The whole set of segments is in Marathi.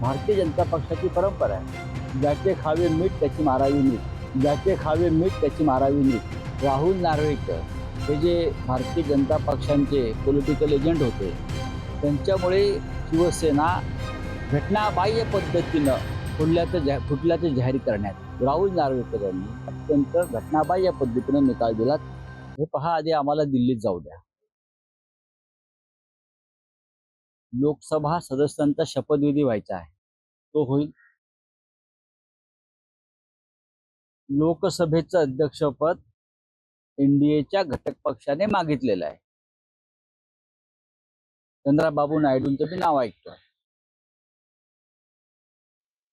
भारतीय जनता पक्षाची परंपरा आहे. ज्याचे खावे मीठ त्याची मारावी मीठ. ज्याचे खावे मीठ त्याची मारावी मीठ. राहुल नार्वेकर हे जे भारतीय जनता पक्षांचे पॉलिटिकल एजंट होते त्यांच्यामुळे शिवसेना घटनाबाह्य पद्धतीनं फुटल्याचं जा फुटल्याचं जाहीर करण्यात राहुल नार्वेकर यांनी अत्यंत घटनाबाह्य पद्धतीनं निकाल दिला हे पहा आधी आम्हाला दिल्लीत जाऊ द्या. लोकसभा सदस्यांचा शपथविधी व्हायचा आहे. तो होईल. लोकसभेचं अध्यक्षपद एनडीएच्या घटक पक्षाने मागितलेलं आहे. चंद्राबाबू नायडूंचं बी नाव ऐकतोय.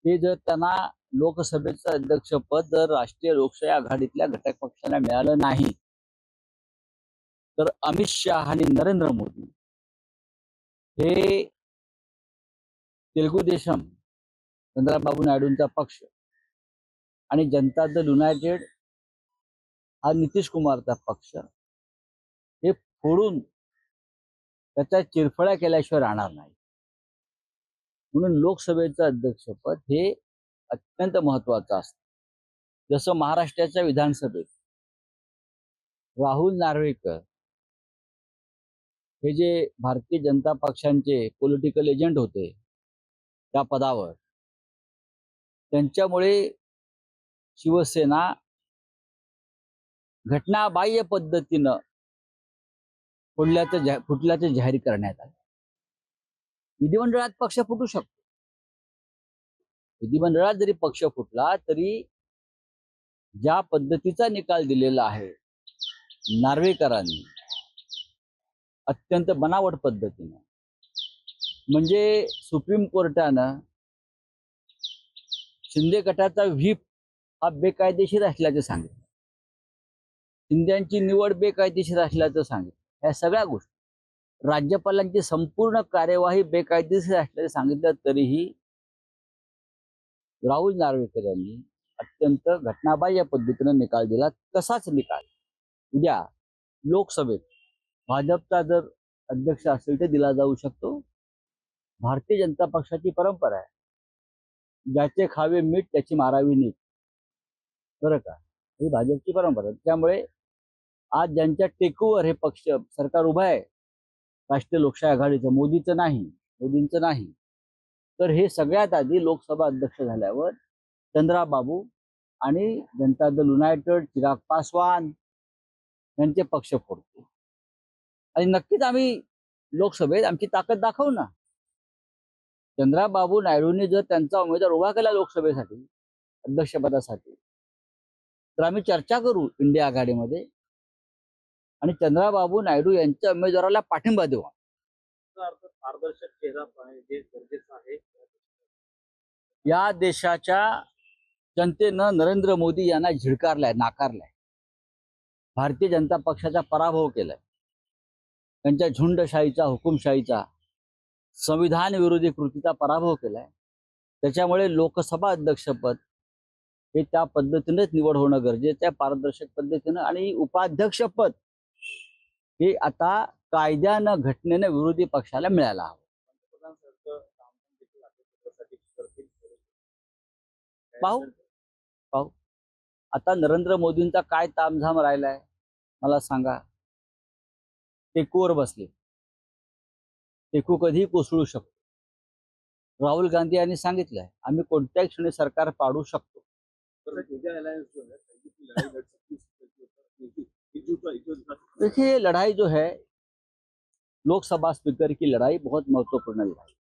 ते जर त्यांना लोकसभेचं अध्यक्षपद जर राष्ट्रीय लोकशाही आघाडीतल्या घटक पक्षाला मिळालं नाही तर अमित शहा आणि नरेंद्र मोदी हे तेलगू देशम चंद्राबाबू नायडूंचा पक्ष आणि जनता दल युनायटेड हा नितीश कुमारचा पक्ष. हे फोडून त्याच्या चिरफळ्या केल्याशिवाय राहणार नाही. म्हणून लोकसभेचं अध्यक्षपद हे अत्यंत महत्वाचं असतं. जसं महाराष्ट्राच्या विधानसभेत राहुल नार्वेकर हे जे भारतीय जनता पक्षांचे पॉलिटिकल एजंट होते त्या पदावर. त्यांच्यामुळे शिवसेना घटनाबाह्य पद्धतीनं फुटल्याचं जा फुटल्याचं जाहीर करण्यात आलं. विधिमंडळात पक्ष फुटू शकतो. विधिमंडळात जरी पक्ष फुटला तरी ज्या पद्धतीचा निकाल दिलेला आहे नार्वेकरांनी अत्यंत बनावट पद्धतीनं. म्हणजे सुप्रीम कोर्टानं शिंदे गटाचा व्हीप हा बेकायदेशीर असल्याचं सांगितलं. शिंद्यांची निवड बेकायदेशीर असल्याचं सांगितलं. ह्या सगळ्या गोष्टी. राज्यपालांची संपूर्ण कार्यवाही बेकायदेशीर असल्याचं सांगितलं तरीही राहुल नार्वेकर यांनी अत्यंत घटनाबाह्य पद्धतीनं निकाल दिला. तसाच निकाल उद्या लोकसभेत भाजपचा जर अध्यक्ष असेल तर दिला जाऊ शकतो. भारतीय जनता पक्षाची परंपरा आहे. ज्याचे खावे मीठ त्याची मारावी नीट. बरं का? ही भाजपची परंपरा आहे. त्यामुळे आज ज्यांच्या टेकूवर हे पक्ष सरकार उभं आहे राष्ट्रीय लोकशाही आघाडीचं मोदीचं नाही मोदींचं नाही तर हे सगळ्यात आधी लोकसभा अध्यक्ष झाल्यावर चंद्राबाबू आणि जनता दल युनायटेड चिराग पासवान यांचे पक्ष फोडते आणि नक्कीच आम्ही लोकसभेत आमची ताकद दाखवू ना. चंद्राबाबू नायडूंनी जर त्यांचा उमेदवार उभा केला लोकसभेसाठी अध्यक्षपदासाठी तर आम्ही चर्चा करू इंडिया आघाडीमध्ये. आणि चंद्राबाबू नायडू यांच्या उमेदवाराला पाठिंबा देऊ पारदर्शक चेहरा पाहिजे गरजेचं आहे. या देशाच्या जनतेनं नरेंद्र मोदी यांना झिडकारलाय नाकारलाय. भारतीय जनता पक्षाचा पराभव केलाय. त्यांच्या झुंडशाहीचा हुकुमशाहीचा संविधान विरोधी कृतीचा पराभव केलाय. त्याच्यामुळे लोकसभा अध्यक्षपद हे त्या पद्धतीनेच निवड होणं गरजेचं आहे पारदर्शक पद्धतीनं. आणि उपाध्यक्षपद हे आता कायद्यानं घटनेनं विरोधी पक्षाला मिळायला हवं. पाहू. पाहू. आता नरेंद्र मोदींचा काय तामझाम राहिलाय मला सांगा. टेकूवर बसले. टेकू कधीही कोसळू शकतो. राहुल गांधी यांनी सांगितलंय आम्ही कोणत्याही क्षणी सरकार पाडू शकतो. देखिए लड़ाई जो है लोकसभा स्पीकर की लड़ाई बहुत महत्त्वपूर्ण लड़ाई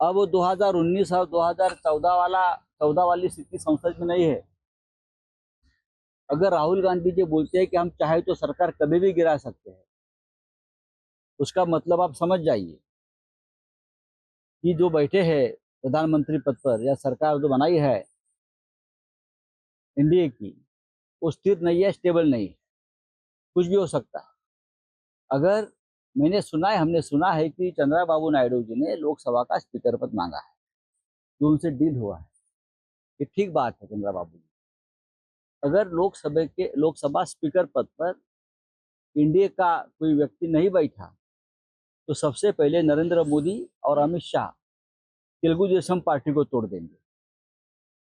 अब 2019 और 2014 वाला चौदह वाली स्थिति संसद में नहीं है। अगर राहुल गांधी जी बोलते हैं कि हम चाहे तो सरकार कभी भी गिरा सकते हैं उसका मतलब आप समझ जाइए। कि जो बैठे हैं प्रधानमंत्री पद पर या सरकार जो बनाई है, एनडीए की, वो स्थिर नहीं है, स्टेबल नहीं है। कुछ भी हो सकता है। अगर मैंने सुना है, हमने सुना है कि चंद्राबाबू नायडू जी ने लोकसभा का स्पीकर पद मांगा है। जो उनसे डील हुआ है। ये ठीक बात है चंद्राबाबू जी। अगर लोकसभा के, लोकसभा स्पीकर पद पर एनडीए का कोई व्यक्ति नहीं बैठा तो सबसे पहले नरेंद्र मोदी और अमित शाह तेलुगु देशम पार्टी को तोड़ देंगे।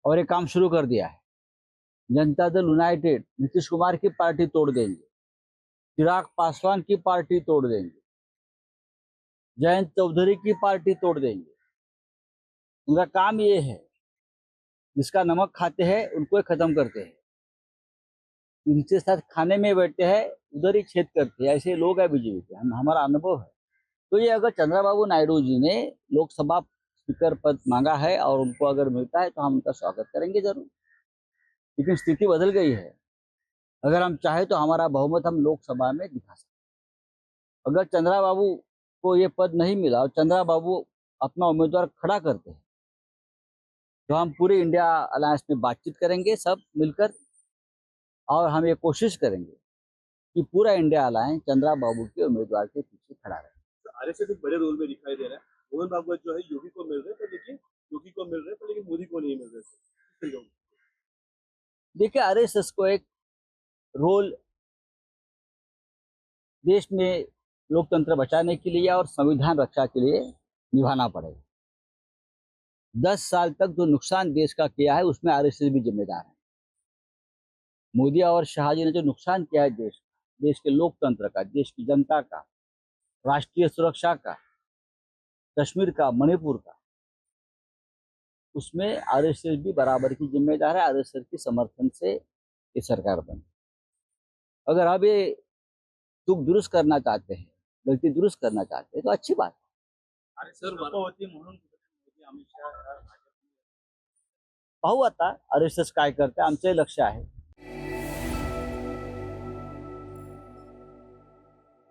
और ये काम शुरू कर दिया है। जनता दल यूनाइटेड नीतीश कुमार की पार्टी तोड़ देंगे। चिराग पासवान की पार्टी तोड़ देंगे। जयंत चौधरी की पार्टी तोड़ देंगे। उनका काम ये है, जिसका नमक खाते हैं, उनको खत्म करते हैं। जिनके साथ खाने में बैठते हैं, उधर ही छेद करते हैं। ऐसे लोग हैं बीजेपी के। हम, हमारा अनुभव है। तो ये अगर चंद्रबाबू नायडू जी ने लोकसभा स्पीकर पद मांगा है और उनको अगर मिलता है तो हम उनका स्वागत करेंगे ज़रूर। लेकिन स्थिति बदल गई है। अगर हम चाहे तो हमारा बहुमत हम लोकसभा में दिखा सकते अगर चंद्रा बाबू को ये पद नहीं मिला और चंद्रा बाबू अपना उम्मीदवार खड़ा करते हैं तो हम पूरे इंडिया अलायंस में बातचीत करेंगे सब मिलकर और हम ये कोशिश करेंगे कि पूरा इंडिया अलायंस चंद्रा बाबू के उम्मीदवार के पीछे खड़ा रहे। आरएसएस एक बड़े रोल में दिखाई दे रहा है। मोहन भागवत जो है, योगी को मिल रहे पर लेकिन योगी को मिल रहे पर लेकिन मोदी को नहीं मिल रहे? देखिए, आरएसएस को एक रोल देश में लोकतंत्र बचाने के लिए और संविधान रक्षा के लिए निभाना पड़ेगा। दस साल तक जो नुकसान देश का किया है, उसमें आरएसएस भी जिम्मेदार है। मोदी और शाहजी ने जो नुकसान किया है देश देश के लोकतंत्र का, देश की जनता का राष्ट्रीय सुरक्षा का कश्मीर का मणिपुर का उसमें आरएसएस भी बराबर की जिम्मेदार है आरएसएस के समर्थन से ये सरकार बनी। अगर अब ये चूक दुरुस्त करना चाहते हैं गलती दुरुस्त करना चाहते हैं तो अच्छी बात है। पाहू आता आरएसएस काय करते आमचंही लक्ष आहे